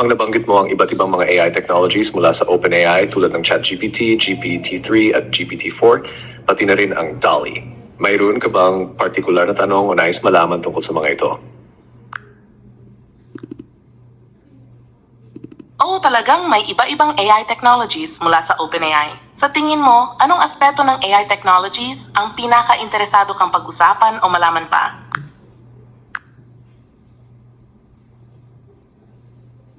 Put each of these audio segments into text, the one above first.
mukhang nabanggit mo ang iba't ibang mga AI technologies mula sa OpenAI tulad ng ChatGPT, GPT-3 at GPT-4, pati na rin ang DALL-E. Mayroon ka bang partikular na tanong o nais malaman tungkol sa mga ito? Oo, talagang may iba-ibang AI technologies mula sa OpenAI. Sa tingin mo, anong aspeto ng AI technologies ang pinaka-interesado kang pag-usapan o malaman pa?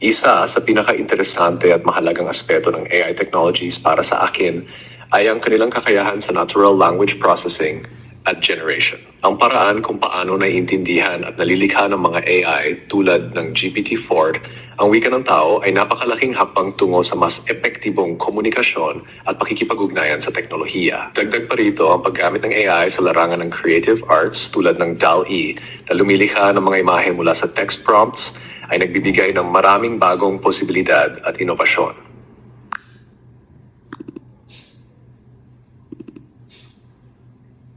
Isa sa pinaka-interesante at mahalagang aspeto ng AI technologies para sa akin ay ang kanilang kakayahan sa natural language processing at generation. Ang paraan kung paano naiintindihan at nalilikha ng mga AI tulad ng GPT-4 ang wika ng tao ay napakalaking hakbang tungo sa mas epektibong komunikasyon at pakikipag-ugnayan sa teknolohiya. Dagdag pa rito ang paggamit ng AI sa larangan ng creative arts tulad ng DALL-E na lumilikha ng mga imahe mula sa text prompts ay nagbibigay ng maraming bagong posibilidad at inovasyon.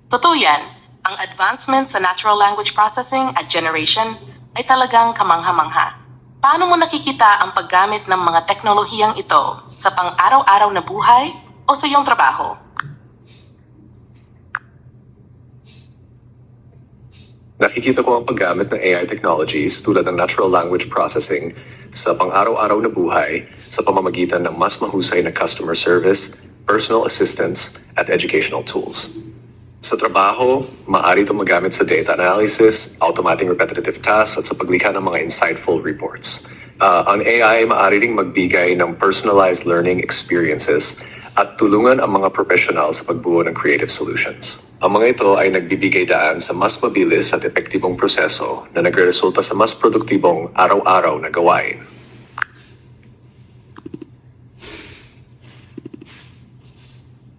Totoo yan, ang advancement sa natural language processing at generation ay talagang kamangha-mangha. Paano mo nakikita ang paggamit ng mga teknolohiyang ito sa pang-araw-araw na buhay o sa iyong trabaho? Nakikita ko ang paggamit ng AI technologies tulad ng natural language processing sa pang-araw-araw na buhay sa pamamagitan ng mas mahusay na customer service, personal assistance, at educational tools. Sa trabaho, maaari itong magamit sa data analysis, automating repetitive tasks, at sa paglikha ng mga insightful reports. Ah, ang AI maaari ring magbigay ng personalized learning experiences at tulungan ang mga professional sa pagbuo ng creative solutions. Ang mga ito ay nagbibigay daan sa mas mabilis at epektibong proseso na nagresulta sa mas produktibong araw-araw na gawain.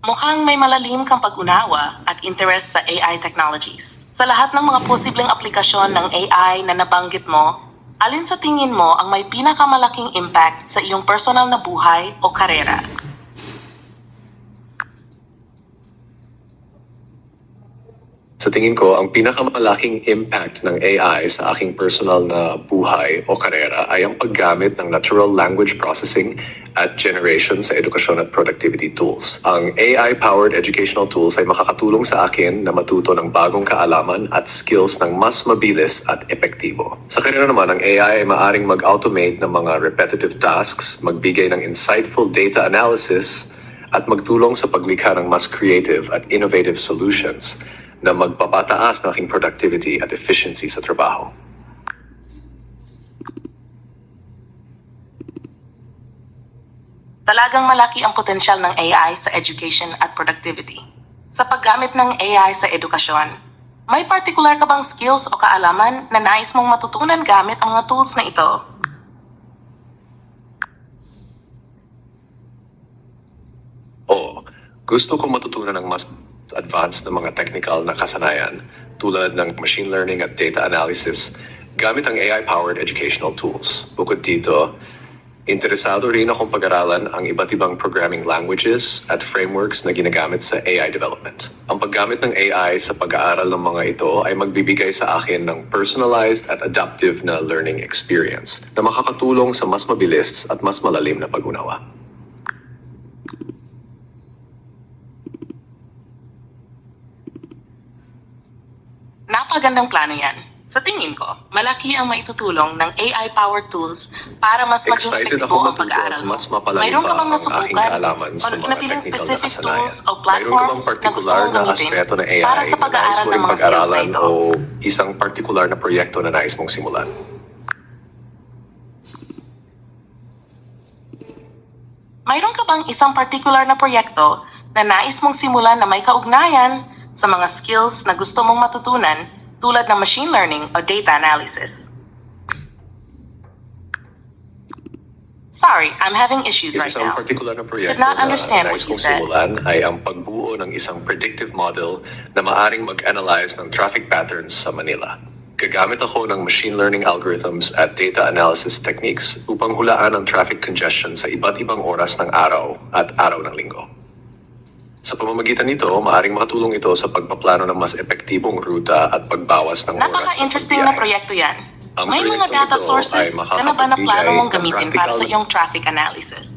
Mukhang may malalim kang pag-unawa at interest sa AI technologies. Sa lahat ng mga posibleng aplikasyon ng AI na nabanggit mo, alin sa tingin mo ang may pinakamalaking impact sa iyong personal na buhay o karera? Sa tingin ko, ang pinakamalaking impact ng AI sa aking personal na buhay o karera ay ang paggamit ng natural language processing at generation sa edukasyon at productivity tools. Ang AI-powered educational tools ay makakatulong sa akin na matuto ng bagong kaalaman at skills ng mas mabilis at epektibo. Sa karera naman, ang AI ay maaring mag-automate ng mga repetitive tasks, magbigay ng insightful data analysis, at magtulong sa paglikha ng mas creative at innovative solutions na magpapataas ng aking productivity at efficiency sa trabaho. Talagang malaki ang potensyal ng AI sa education at productivity. Sa paggamit ng AI sa edukasyon, may particular ka bang skills o kaalaman na nais mong matutunan gamit ang mga tools na ito? Oo, gusto kong matutunan ng mas advanced na mga technical na kasanayan tulad ng machine learning at data analysis gamit ang AI-powered educational tools. Bukod dito, interesado rin akong pag-aralan ang iba't ibang programming languages at frameworks na ginagamit sa AI development. Ang paggamit ng AI sa pag-aaral ng mga ito ay magbibigay sa akin ng personalized at adaptive na learning experience na makakatulong sa mas mabilis at mas malalim na pag-unawa. Napagandang plano yan. Sa tingin ko, malaki ang maitutulong ng AI-powered tools para mas maging Excited epektibo ang pag-aaral mo. mas Mayroon ka bang nasubukan o sa mga napiling na specific kasanayan? tools o platforms na gusto partikular mong na gamitin ng AI para sa na pag-aaral ng mga skills na ito? o isang partikular na proyekto na nais mong simulan? Mayroon ka bang isang particular na proyekto na nais mong simulan na may kaugnayan sa mga skills na gusto mong matutunan tulad ng machine learning o data analysis? Sorry, I'm having issues right now. partikular na proyekto Did not na understand nais what you kong said. simulan ay ang pagbuo ng isang predictive model na maaring mag-analyze ng traffic patterns sa Manila. Gagamit ako ng machine learning algorithms at data analysis techniques upang hulaan ang traffic congestion sa iba't ibang oras ng araw at araw ng linggo. Sa pamamagitan nito, maaring makatulong ito sa pagpaplano ng mas epektibong ruta at pagbawas ng Napaka-interesting na proyekto yan. Ang May mga data sources ka na ba na plano mong ng gamitin para sa iyong traffic analysis?